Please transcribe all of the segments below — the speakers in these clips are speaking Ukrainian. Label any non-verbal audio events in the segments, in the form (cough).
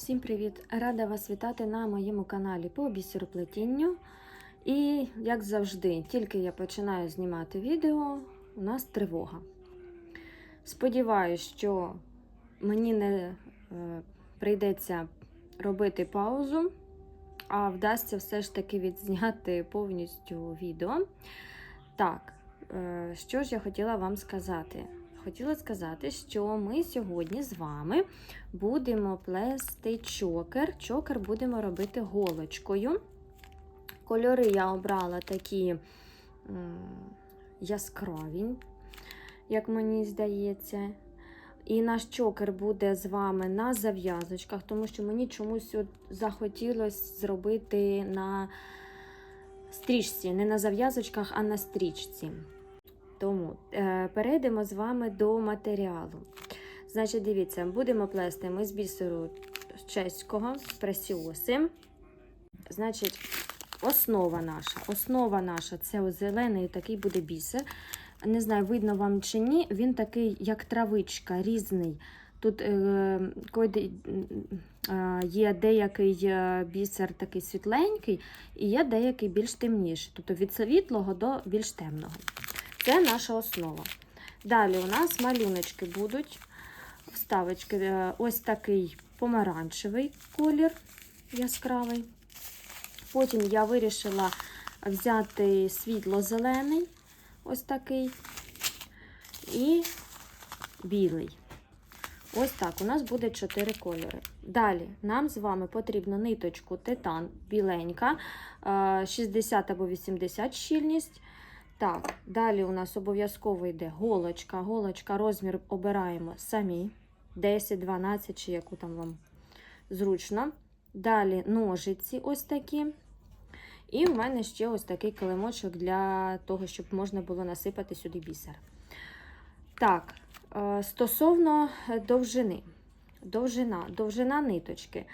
Всім привіт! Рада вас вітати на моєму каналі по бісероплетінню. І, як завжди, тільки я починаю знімати відео, у нас тривога. Сподіваюсь, що мені не е, прийдеться робити паузу, а вдасться все ж таки відзняти повністю відео. Так, е, що ж я хотіла вам сказати? Хотіла сказати, що ми сьогодні з вами будемо плести чокер. Чокер будемо робити голочкою. Кольори я обрала такі яскраві, як мені здається. І наш чокер буде з вами на зав'язочках, тому що мені чомусь от захотілося зробити на стрічці, не на зав'язочках, а на стрічці. Тому е, перейдемо з вами до матеріалу. Значить, дивіться, будемо плести ми з бісеру чеського, з пресіоси. Значить, основа наша. Основа наша це зелений такий буде бісер. Не знаю, видно вам чи ні, він такий, як травичка, різний. Тут е, є деякий е, бісер такий світленький, і є деякий більш темніший. Тобто від світлого до більш темного. Це наша основа. Далі у нас малюночки будуть, вставочки, е, ось такий помаранчевий колір яскравий. Потім я вирішила взяти світло-зелений, ось такий, і білий. Ось так, у нас буде 4 кольори. Далі нам з вами потрібно ниточку титан біленька, е, 60 або 80 щільність. Так, далі у нас обов'язково йде голочка. Голочка, розмір обираємо самі. 10, 12 чи яку там вам зручно. Далі ножиці ось такі. І в мене ще ось такий килимочок для того, щоб можна було насипати сюди бісер. Так, е, стосовно довжини. Довжина, довжина ниточки.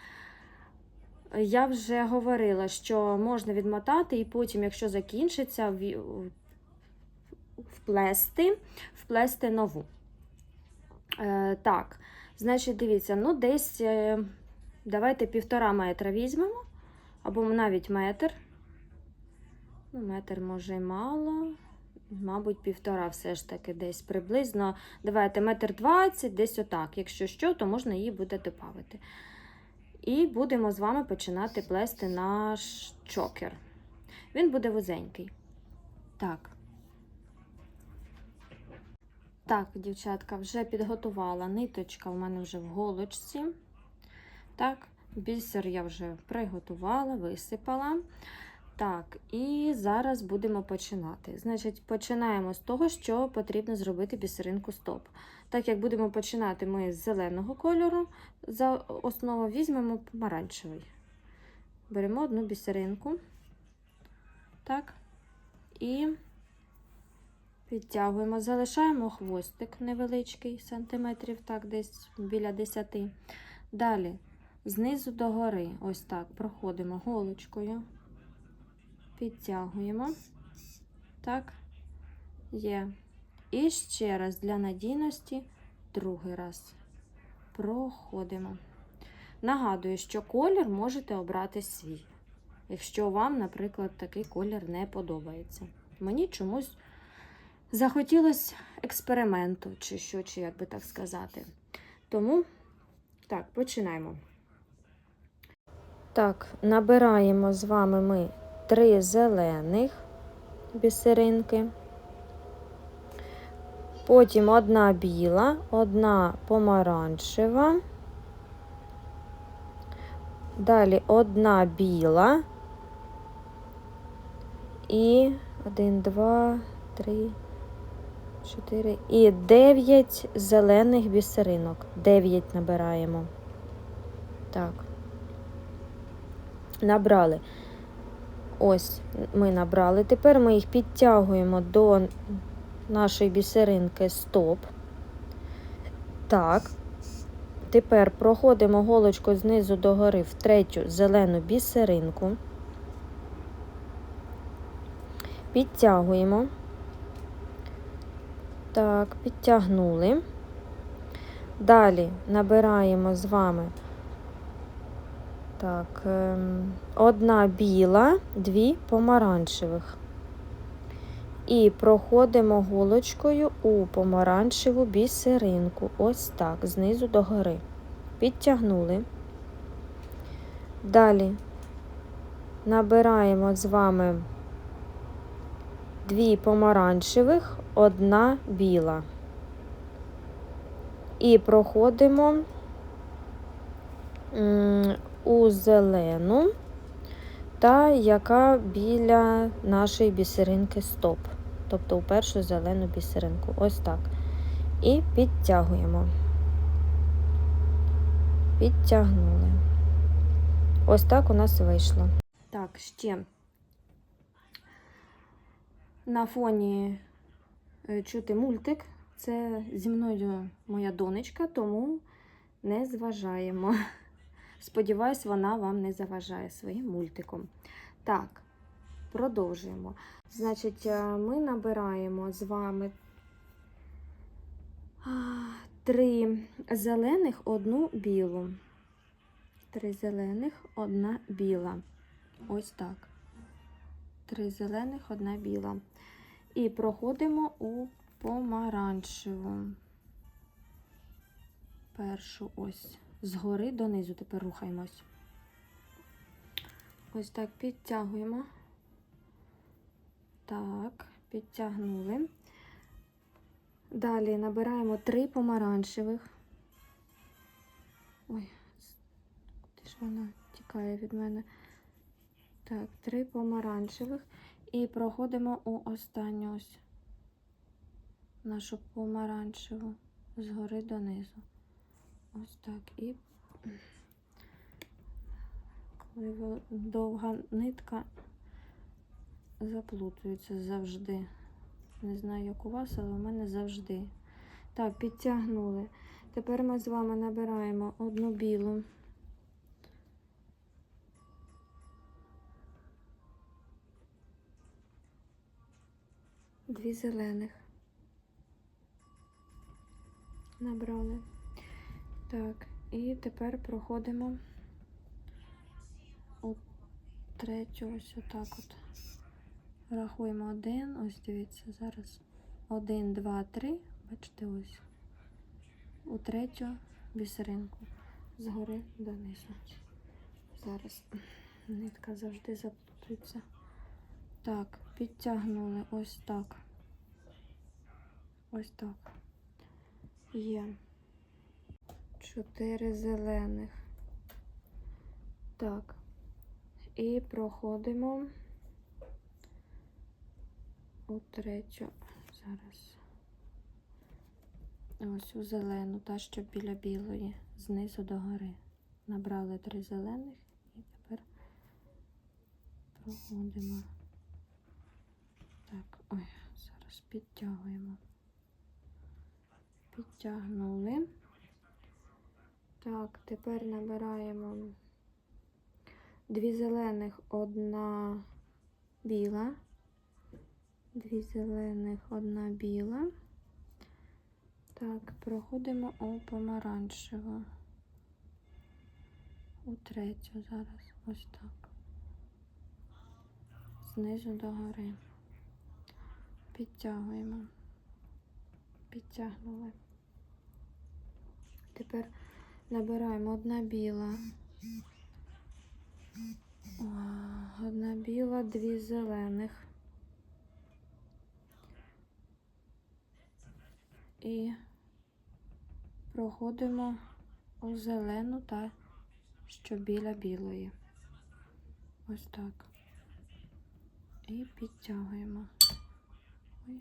Я вже говорила, що можна відмотати, і потім, якщо закінчиться, вплести, вплести нову. Е, Так, значить, дивіться, ну, десь е, давайте півтора метра візьмемо, або навіть метр. Ну, метр може й мало. Мабуть, півтора все ж таки десь приблизно. Давайте метр двадцять, десь отак. Якщо що, то можна її буде додати. І будемо з вами починати плести наш чокер. Він буде вузенький. Так. Так, дівчатка, вже підготувала ниточка у мене вже в голочці. Так, бісер я вже приготувала, висипала. Так, і зараз будемо починати. Значить, починаємо з того, що потрібно зробити бісеринку стоп. Так як будемо починати ми з зеленого кольору, за основу візьмемо помаранчевий. Беремо одну бісеринку. Так, і Підтягуємо, залишаємо хвостик невеличкий, сантиметрів, так, десь біля 10. Далі, знизу до гори, ось так, проходимо голочкою, підтягуємо. Так, є. І ще раз для надійності, другий раз проходимо. Нагадую, що колір можете обрати свій. Якщо вам, наприклад, такий колір не подобається. Мені чомусь. Захотілося експерименту, чи що, чи як би так сказати. Тому, так, починаємо. Так, набираємо з вами ми три зелених бісеринки. Потім одна біла, одна помаранчева. Далі одна біла. І один, два, три. 4 і 9 зелених бісеринок. 9 набираємо. Так. Набрали. Ось, ми набрали. Тепер ми їх підтягуємо до нашої бісеринки стоп. Так. Тепер проходимо голочку знизу до гори в третю зелену бісеринку. Підтягуємо. Так, підтягнули. Далі набираємо з вами Так, ем, одна біла, дві помаранчевих. І проходимо голочкою у помаранчеву бісеринку. Ось так, знизу до гори. Підтягнули. Далі набираємо з вами дві помаранчевих, одна біла. І проходимо у зелену, та яка біля нашої бісеринки стоп. Тобто у першу зелену бісеринку. Ось так. І підтягуємо. Підтягнули. Ось так у нас вийшло. Так, ще на фоні е, чути мультик. Це зі мною моя донечка, тому не зважаємо. (laughs) Сподіваюсь, вона вам не заважає своїм мультиком. Так, продовжуємо. Значить, е, ми набираємо з вами три зелених, одну білу. Три зелених, одна біла. Ось так. Три зелених, одна біла. І проходимо у помаранчеву. Першу ось. Згори донизу тепер рухаємось. Ось так підтягуємо. Так, підтягнули. Далі набираємо три помаранчевих. Ой, куди ж вона тікає від мене? Так, три помаранчевих. І проходимо у останню ось нашу помаранчеву згори донизу. Ось так. І коли довга нитка заплутується завжди. Не знаю, як у вас, але у мене завжди. Так, підтягнули. Тепер ми з вами набираємо одну білу. Дві зелених. Набрали. Так, і тепер проходимо у третю, ось отак от. Рахуємо один, ось дивіться, зараз. Один, два, три. Бачите, ось. У третю бісеринку. Згори донизу. Зараз нитка завжди заплутується. Так, підтягнули ось так. Ось так. Є. Чотири зелених. Так. І проходимо у третю. Зараз. Ось у зелену, та що біля білої, знизу до гори. Набрали три зелених і тепер проходимо. Так, ой, зараз підтягуємо. Підтягнули. Так, тепер набираємо дві зелених, одна біла. Дві зелених, одна біла. Так, проходимо у помаранчеву. У третю зараз. Ось так. Знизу до гори. Підтягуємо. Підтягнули. Тепер набираємо одна біла. Одна біла, дві зелених. І проходимо у зелену та що біля білої. Ось так. І підтягуємо. Ой.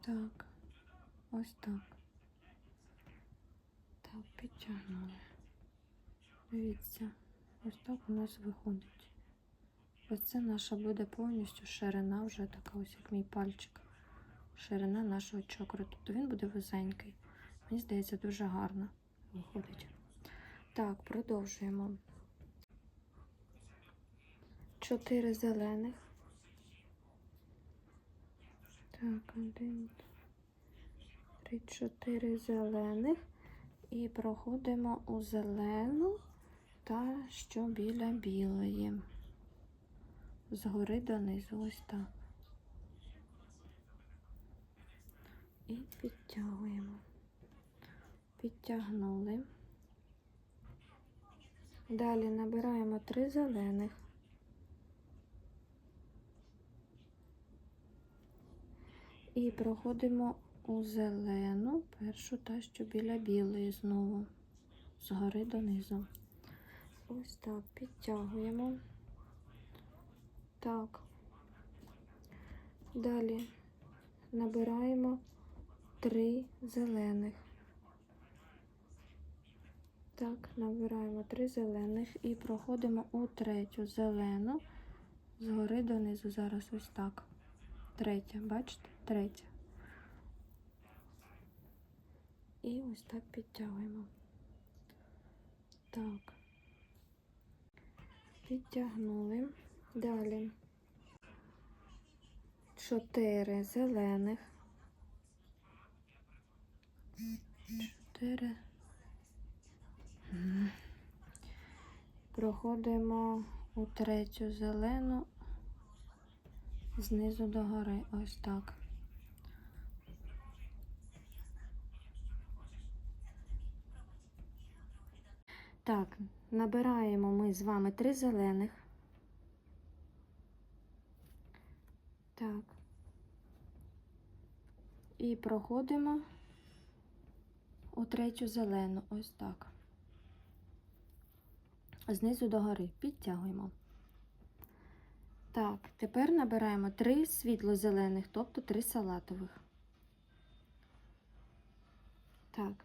Так. Ось так. Так, підтягнули. Дивіться, ось так у нас виходить. Ось це наша буде повністю ширина, вже така ось як мій пальчик. Ширина нашого чокру. Тобто він буде вузенький. Мені здається, дуже гарно виходить. Так, продовжуємо. Чотири зелених. Так, один, три, чотири зелених. І проходимо у зелену та, що біля білої. Згори донизу, ось так. І підтягуємо. Підтягнули. Далі набираємо три зелених. І проходимо у зелену, першу та, що біля білої знову, згори донизу. Ось так, підтягуємо. Так. Далі набираємо три зелених. Так, набираємо три зелених і проходимо у третю зелену згори донизу. Зараз ось так. Третя, бачите? Третя. І ось так підтягуємо. Так. Підтягнули. Далі. Чотири зелених. Чотири. Проходимо у третю зелену знизу до гори. Ось так. Так, набираємо ми з вами три зелених. Так. І проходимо у третю зелену. Ось так. Знизу до гори. Підтягуємо. Так, тепер набираємо три світло-зелених, тобто три салатових. Так.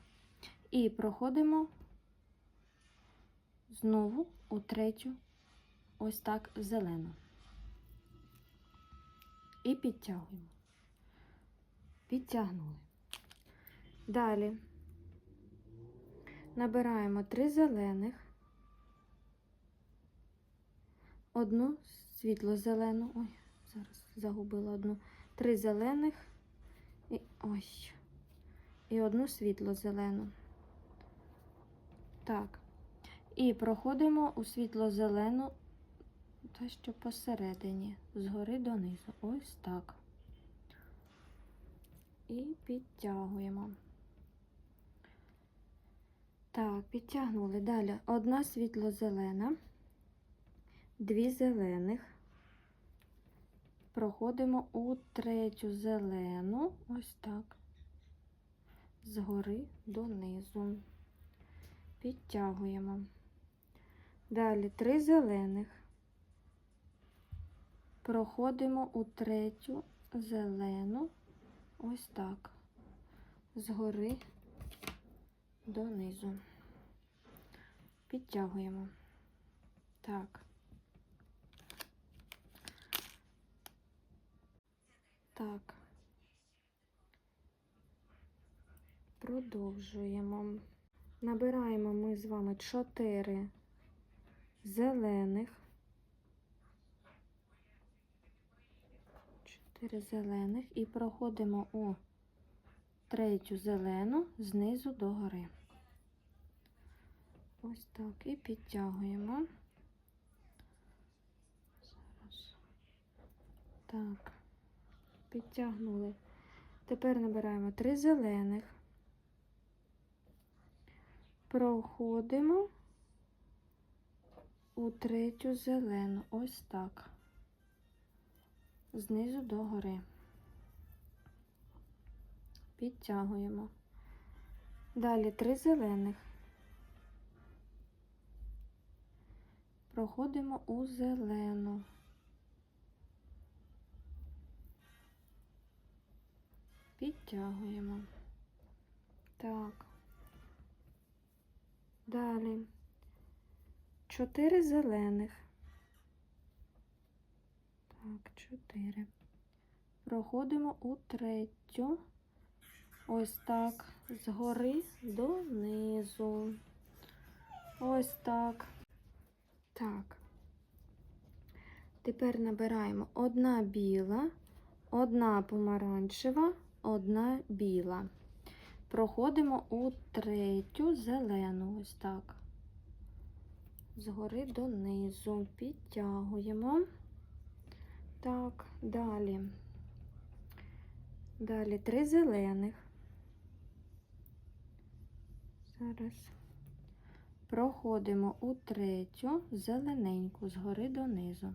І проходимо знову у третю, ось так зелену. І підтягуємо. Підтягнули. Далі набираємо три зелених, одну світло-зелену. Ой, зараз загубила одну. Три зелених і ой. І одну світло-зелену. Так. І проходимо у світло-зелену, та що посередині, згори донизу. Ось так. І підтягуємо. Так, підтягнули. Далі одна світло-зелена, дві зелених. Проходимо у третю зелену, ось так, згори донизу. Підтягуємо. Далі три зелених. Проходимо у третю зелену, ось так, згори донизу. Підтягуємо. Так. Так. Продовжуємо. Набираємо ми з вами 4 зелених. 4 зелених і проходимо у третю зелену знизу до гори. Ось так і підтягуємо. Зараз. Так, підтягнули. Тепер набираємо 3 зелених. Проходимо у третю зелену, ось так, знизу до гори. Підтягуємо. Далі три зелених. Проходимо у зелену. Підтягуємо. Так. Далі чотири зелених. Так, чотири. Проходимо у третю. Ось так, згори донизу. Ось так. Так. Тепер набираємо одна біла, одна помаранчева, одна біла. Проходимо у третю зелену, ось так. Згори донизу, підтягуємо. Так, далі. Далі три зелених. Зараз проходимо у третю зелененьку згори донизу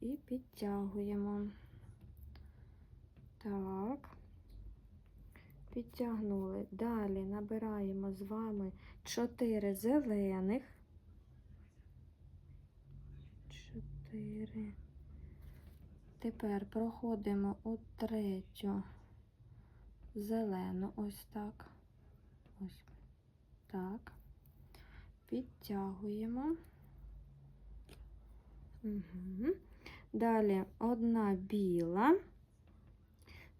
і підтягуємо. Так, підтягнули. Далі набираємо з вами 4 зелених. 4. Тепер проходимо у третю зелену, ось так. Ось так. Підтягуємо. Угу. Далі одна біла,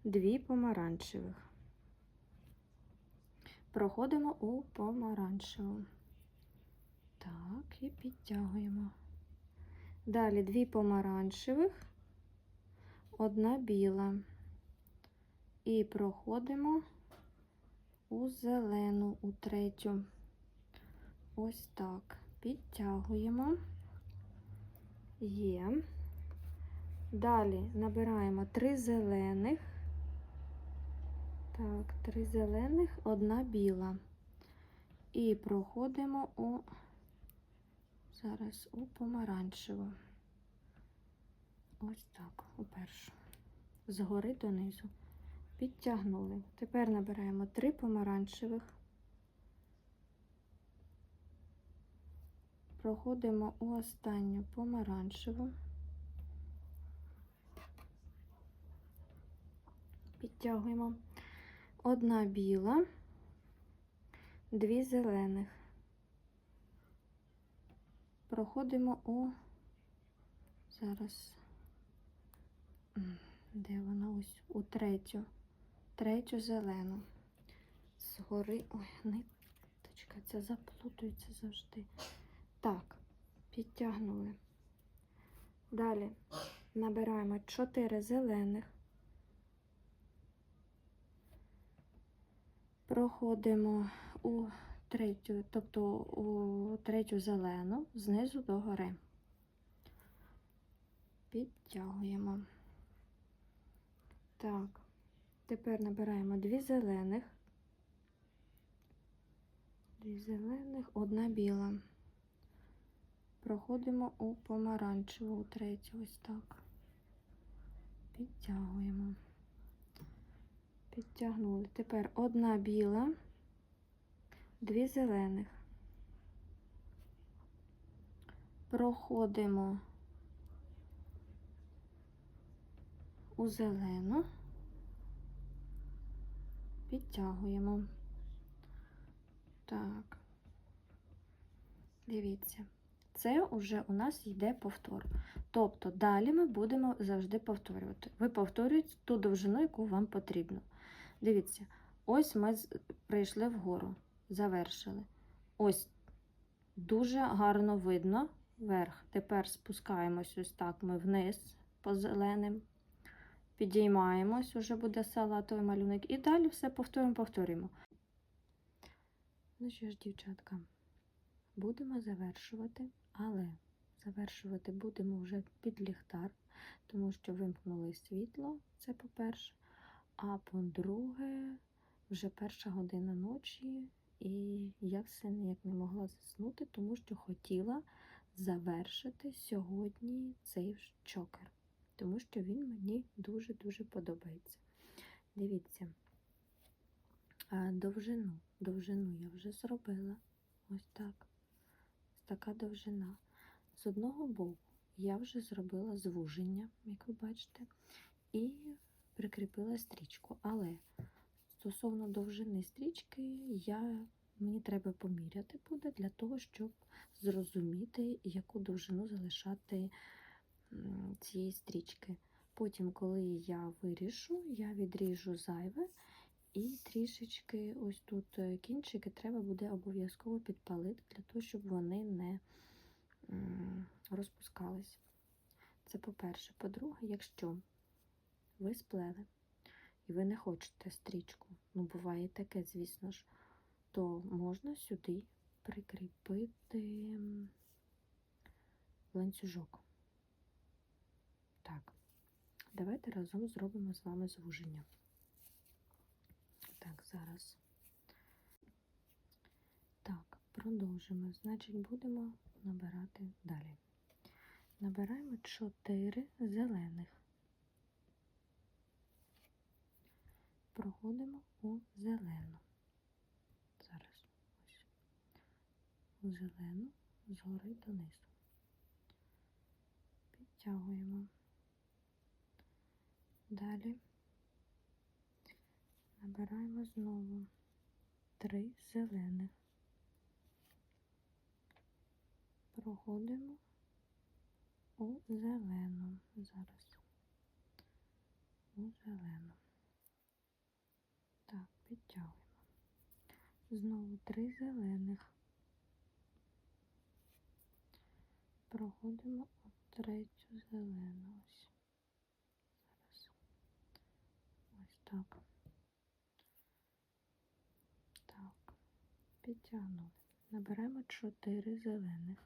дві помаранчевих. Проходимо у помаранчеву. Так, і підтягуємо. Далі дві помаранчевих, одна біла. І проходимо у зелену, у третю. Ось так. Підтягуємо. Є. Далі набираємо три зелених. Так, три зелених, одна біла. І проходимо у зараз у помаранчеву. Ось так, у першу. Згори донизу. Підтягнули. Тепер набираємо три помаранчевих. Проходимо у останню помаранчеву. Підтягуємо. Одна біла, дві зелених. Проходимо у зараз, де вона ось у третю, третю зелену. Згори, ой, ниточка, ця заплутується завжди. Так, підтягнули. Далі набираємо 4 зелених. Проходимо у третю, тобто у третю зелену знизу до гори. Підтягуємо. Так, тепер набираємо дві зелених, дві зелених, одна біла. Проходимо у помаранчеву, третю, ось так. Підтягуємо. Підтягнули. Тепер одна біла, дві зелених. Проходимо у зелену, підтягуємо. Так, дивіться, це вже у нас йде повтор. Тобто далі ми будемо завжди повторювати. Ви повторюєте ту довжину, яку вам потрібно. Дивіться, ось ми прийшли вгору, завершили. Ось дуже гарно видно вверх. Тепер спускаємось ось так ми вниз по зеленим. Підіймаємось, уже буде салатовий малюнок. І далі все повторюємо, повторюємо. Ну що ж, дівчатка, будемо завершувати, але завершувати будемо вже під ліхтар, тому що вимкнули світло, це по-перше. А по-друге, вже перша година ночі, і я все ніяк не могла заснути, тому що хотіла завершити сьогодні цей чокер, тому що він мені дуже-дуже подобається. Дивіться, довжину, довжину я вже зробила. Ось так. Ось така довжина. З одного боку я вже зробила звуження, як ви бачите, і прикріпила стрічку. Але стосовно довжини стрічки, я, мені треба поміряти буде для того, щоб зрозуміти, яку довжину залишати цієї стрічки. Потім, коли я вирішу, я відріжу зайве і трішечки ось тут е, кінчики треба буде обов'язково підпалити для того, щоб вони не розпускались. Це по-перше. По-друге, якщо ви сплели і ви не хочете стрічку, ну буває таке, звісно ж, то можна сюди прикріпити ланцюжок. Так, давайте разом зробимо з вами звуження. Так, зараз. Так, продовжимо. Значить, будемо набирати далі. Набираємо 4 зелених. Проходимо у зелену. Зараз ось. У зелену згори донизу. Підтягуємо. Далі набираємо знову три зелених. Проходимо у зелену. Зараз. У зелену. Підтягуємо. Знову три зелених. Проходимо у третю зелену. Ось. Зараз. Ось так. Так. Підтягнули. Наберемо чотири зелених.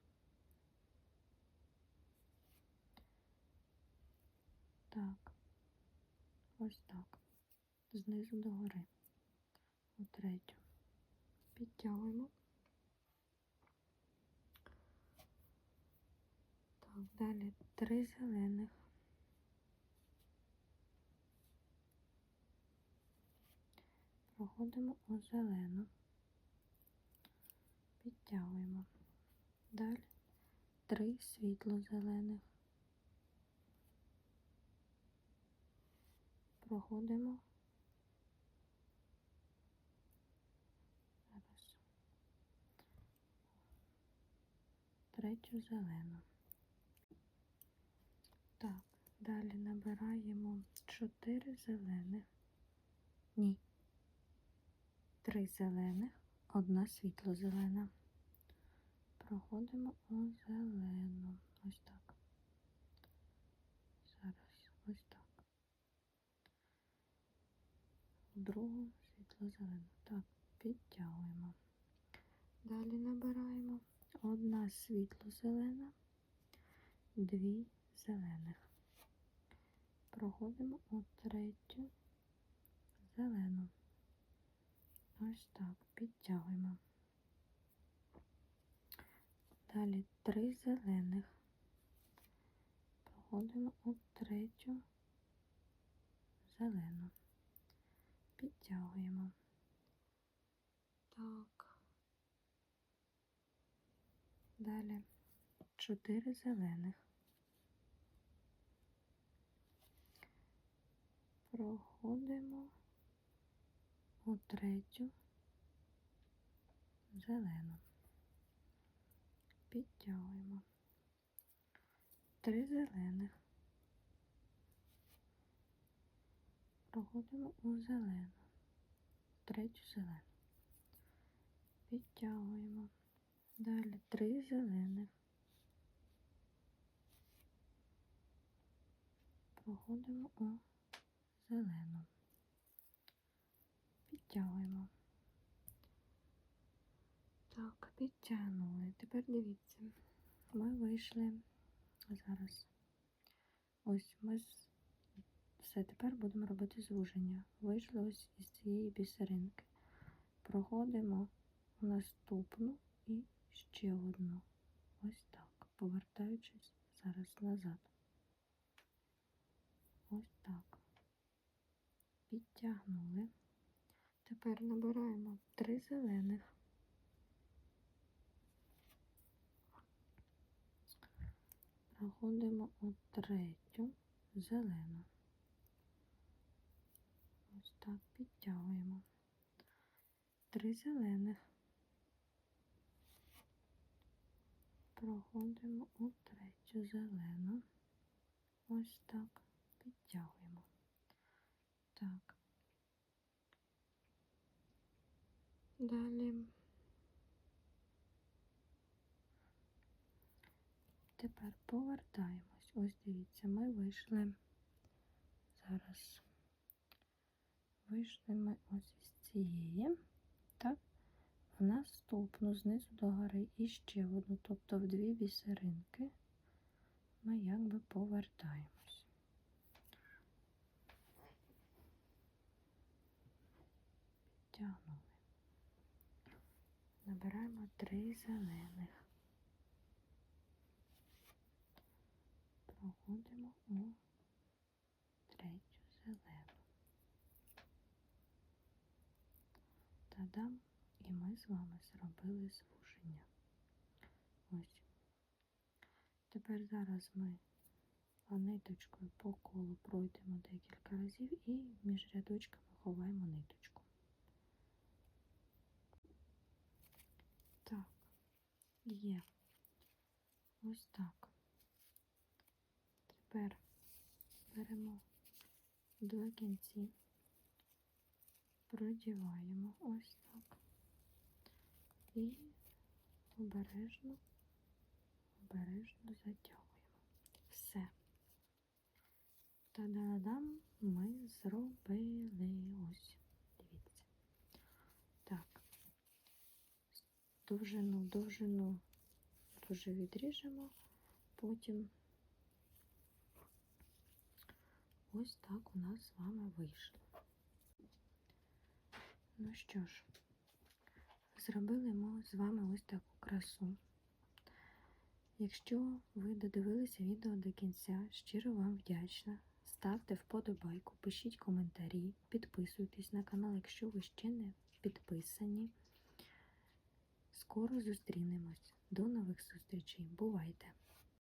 Так. Ось так. Знизу до гори. У третю. Підтягуємо. Так, далі три зелених. Проходимо у зелену. Підтягуємо. Далі три світло-зелених. Проходимо. Зараз. Третю зелену. Так, далі набираємо 4 зелених. Ні. Три зелених, одна світло-зелена. Проходимо у зелену. Ось так. Зараз ось так. У другу світло-зелену. Так, підтягуємо. Далі набираємо одна світло-зелена, дві зелених. Проходимо у третю зелену. Ось так, підтягуємо. Далі три зелених. Проходимо у третю зелену. Підтягуємо. Так. Далі чотири зелених. Проходимо у третю зелену. Підтягуємо. Три зелених. Проходимо у зелену. Третю зелену. Підтягуємо. Далі три зелених. Проходимо у зелену. Підтягуємо. Так, підтягнули. Тепер дивіться, ми вийшли зараз. Ось ми з- все, тепер будемо робити звуження. Вийшли ось із цієї бісеринки. Проходимо в наступну і ще одну. Ось так, повертаючись зараз назад. Ось так. Підтягнули. Тепер набираємо три зелених. Проходимо у третю зелену. Ось так підтягуємо. Три зелених. Проходимо у третю зелену. Ось так підтягуємо. Так. Далі. Тепер повертаємось. Ось дивіться, ми вийшли. Зараз вийшли ми ось із цієї, так, наступну знизу до гори і ще одну, тобто в дві бісеринки. ми якби повертаємось. Підтягнули. Набираємо три зелених. Проходимо у третю зелену. Та-дам! Ми з вами зробили звуження. Ось. Тепер зараз ми ниточкою по колу пройдемо декілька разів і між рядочками ховаємо ниточку. Так, є. Ось так. Тепер беремо два кінці, продіваємо ось так і обережно, обережно затягуємо. Все. Та-да-дам ми зробили ось. Дивіться. Так. Довжину, довжину дуже відріжемо, потім ось так у нас з вами вийшло. Ну що ж, зробили ми з вами ось таку красу. Якщо ви додивилися відео до кінця, щиро вам вдячна. Ставте вподобайку, пишіть коментарі, підписуйтесь на канал, якщо ви ще не підписані. Скоро зустрінемось. До нових зустрічей. Бувайте!